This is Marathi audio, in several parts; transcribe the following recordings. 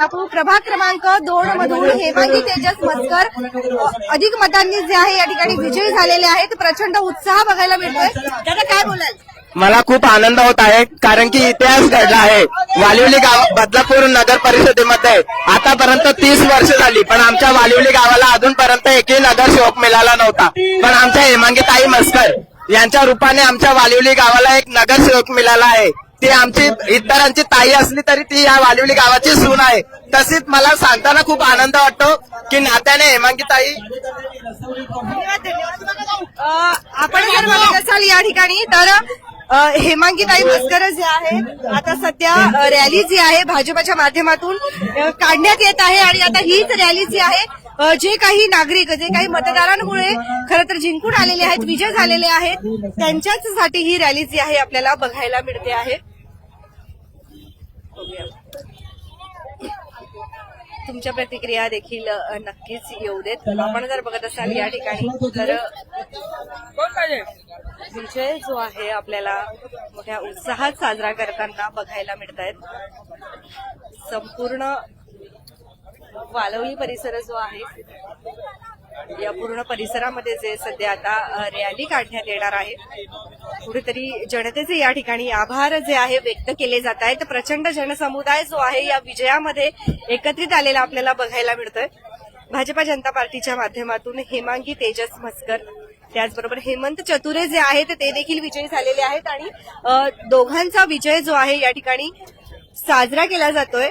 आपण प्रभाग क्रमांक दोन मधून हेमांगी तेजस मस्कर अधिक मतांनी जे आहे या ठिकाणी विजयी झालेले आहेत. प्रचंड उत्साह बघायला मिळतोय. दादा काय बोलाल? मला खूप आनंद होत आहे कारण की इतिहास घडला आहे. वालिवली गाव बदलापूर नगर परिषदेमध्ये. आतापर्यंत तीस वर्ष झाली पण आमच्या वालिवली गावाला अजूनपर्यंत एकही नगरसेवक मिळाला नव्हता. पण आमच्या हेमांगी ताई मस्कर यांच्या रूपाने आमच्या वालिवली गावाला एक नगरसेवक मिळाला आहे. ती आमची इतरांची ताई असली तरी ती या वालिवली गावाची सून आहे. तसेच मला सांगताना खूप आनंद वाटतो की नात्याने हेमांगी ताई आपण जर बघत असाल या ठिकाणी तर हेमांगीताई भास्कर जे आहे आता सध्या रॅली जी आहे भाजपच्या माध्यमातून काढण्यात येत आहे आणि आता हीच रॅली जी आहे जे काही नागरिक जे काही मतदारांमुळे खरं तर जिंकून आलेले आहेत विजय झालेले आहेत त्यांच्याच साठी ही रॅली जी आहे आपल्याला बघायला मिळते आहे. तुमच्या प्रतिक्रिया देखील नक्कीच येऊ देत. आपण जर बघत असाल या ठिकाणी तर विजय जो आहे आपल्याला मोठ्या उत्साहात साजरा करताना बघायला मिळत आहेत संपूर्ण वालवली परिसर जो आहे या पूर्ण परिसरामध्ये जे सध्या आता रॅली काढण्यात येणार आहे. कुठेतरी जनतेचे या ठिकाणी आभार जे आहे व्यक्त केले जात आहेत. प्रचंड जनसमुदाय जो आहे या विजयामध्ये एकत्रित आलेला आपल्याला बघायला मिळतोय. भाजपा जनता पार्टीच्या माध्यमातून हेमांगी तेजस मस्कर त्याचबरोबर हेमंत चतुरे जे आहेत ते देखील विजयी झालेले आहेत. आणि दोघांचा विजय जो आहे या ठिकाणी साजरा केला जातोय.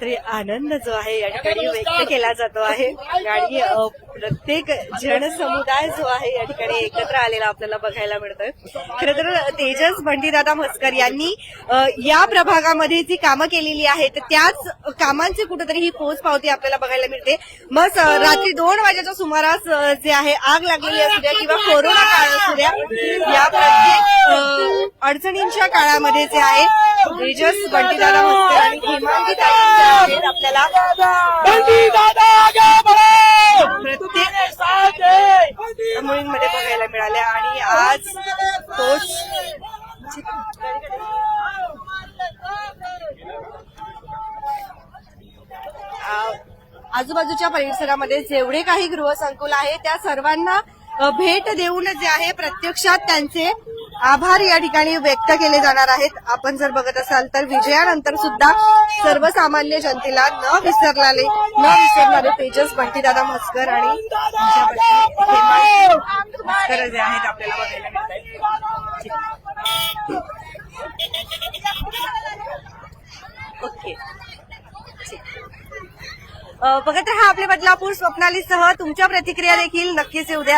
तरी आनंद जो आहे या ठिकाणी व्यक्त केला जातो आहे. आणि प्रत्येक जनसमुदाय जो आहे या ठिकाणी एकत्र आलेला आपल्याला बघायला मिळतोय. खरं तर तेजस बंडीदादा म्हस्कर यांनी या प्रभागामध्ये जी कामं केलेली आहेत त्याच कामांची कुठेतरी ही पोच पावती आपल्याला बघायला मिळते. मग रात्री दोन वाजेच्या सुमारास जे आहे आग लागलेली असू द्या किंवा कोरोना काळ असू द्या या प्रत्येक अडचणींच्या काळामध्ये जे आहे तेजस बंडीदादा म्हस्कर आणि मुलींमध्ये बघायला मिळाल्या आणि आज तोच आजूबाजूच्या परिसरामध्ये जेवढे काही गृहसंकुल आहे त्या सर्वांना भेट देऊन जे आहे प्रत्यक्षात त्यांचे आभार या ठिकाणी व्यक्त केले जाणार आहेत. आपण जर बघत असाल तर विजयानंतर सुद्धा सर्वसामान्य जनतेला न विसरलेले न विसरणारे तेजस बंटीदादा म्हस्कर आणि जे आहेत आपल्याला बघायला ओके. बघत राहा आपले बदलापूर स्वप्नालीसह तुमच्या प्रतिक्रिया देखील नक्कीच येऊ द्या.